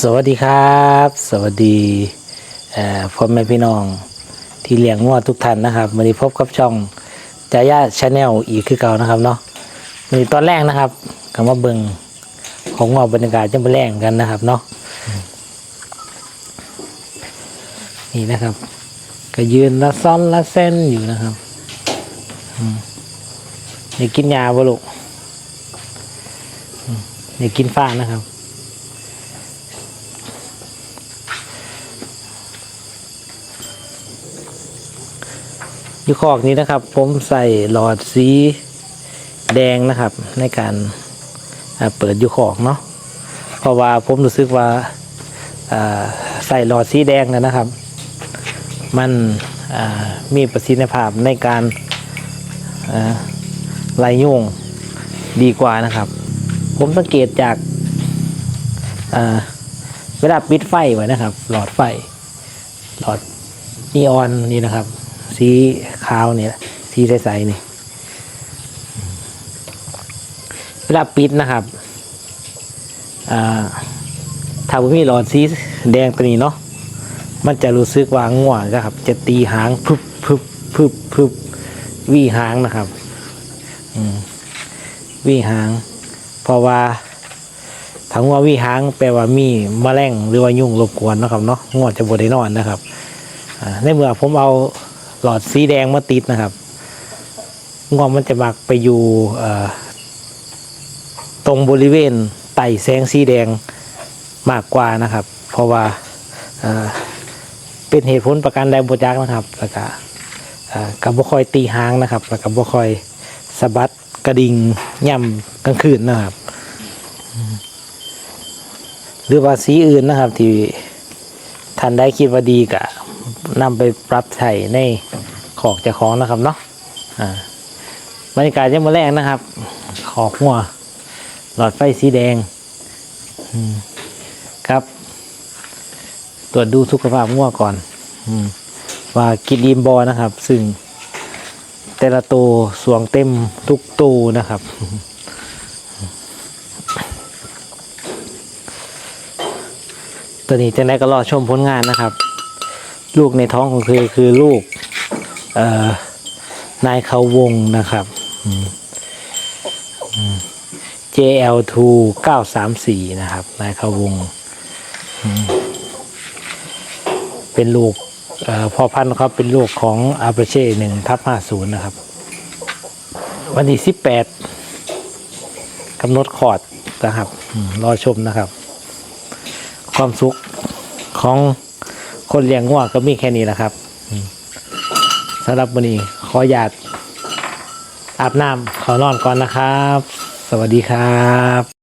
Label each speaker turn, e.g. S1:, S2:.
S1: สวัสดีครับ สวัสดีพ่อแม่พี่น้อง ที่เลี้ยงงัวทุกท่านนะครับวันนี้พบกับช่องจายาชาแนลอีกคือเก่านะครับเนาะวันนี้ตอนแรกนะครับคำว่าเบิงของงัวบรรยากาศจะมาแรงกันนะครับเนาะนี่นะครับ ก็ยืนละซ้อนละเส้นอยู่นะครับอืมอยากกินยาบ่ลูกอืมอยากกินฟ้านะครับ อยู่คอกนี้นะครับ ผมใส่หลอดสีแดงนะครับ ในการเปิดอยู่คอกเนาะเพราะว่าผมรู้สึกว่าใส่หลอดสีแดงนะนะครับ มันมีประสิทธิภาพในการอ่าไล่ยุงดีกว่านะครับ ผมสังเกตจากาเวลาปิดไฟไว้นะครับ หลอดไฟ หลอดนีออนนี่นะครับ สีขาวเนี่ยสีใสๆนี่เวลาปิดนะครับถ้าผมมีหลอดสีแดงตัวนี้เนาะมันจะรู้สึกว่าง่วงนะครับ จะตีหางพึบพึบพึบพึบวีหางนะครับวีหาง เพราะว่าถ้าง่วงวีหางแปลว่ามีแมลงหรือว่ายุ่งรบกวนนะครับเนาะง่วงจะบดได้นอนนะครับในเมื่อผมเอา หลอดสีแดงมาติดนะครับงวงมันจะมักไปอยู่ตรงบริเวณไต่แสงสีแดงมากกว่านะครับ เพราะว่าเป็นเหตุผลประการใดบจักนะครับแล้วก็เอ่อกับบ่คอยตีหางนะครับ แล้วก็บ่คอยสะบัดกระดิ่งย่ำกลางคืนนะครับ หรือว่าสีอื่นนะครับที่ ท่านได้คิดว่าดีกะนำไปปรับใช้ในขอกเจะของนะครับเนาะอ่าบรรยากาศยังมาแรงนะครับ ขอกหัว หลอดไฟสีแดงครับตรวจดูสุขภาพงัวก่อนว่ากินดีมบอนะครับ ซึ่งแต่ละตัวสวงเต็มทุกตูนะครับ ตัวนี้จะได้ก็รอชมผลงานนะครับ ลูกในท้องของเธอคือลูกเอ่อนายเขาวงนะครับ JL2 934 นะครับ นายเขาวง เป็นลูกเอ่อพ่อพันธุ์เขาเป็นลูกของอาเปเช่หนึ่งทับห้าศูนย์นะครับ วันที่สิบแปดกำหนดคอร์ดนะครับรอชมนะครับ ความสุขของคนเลี้ยงงัวก็มีแค่นี้แหละครับอืมสำหรับวันนี้ขออยากอาบน้ำขอนอนก่อนนะครับ สวัสดีครับ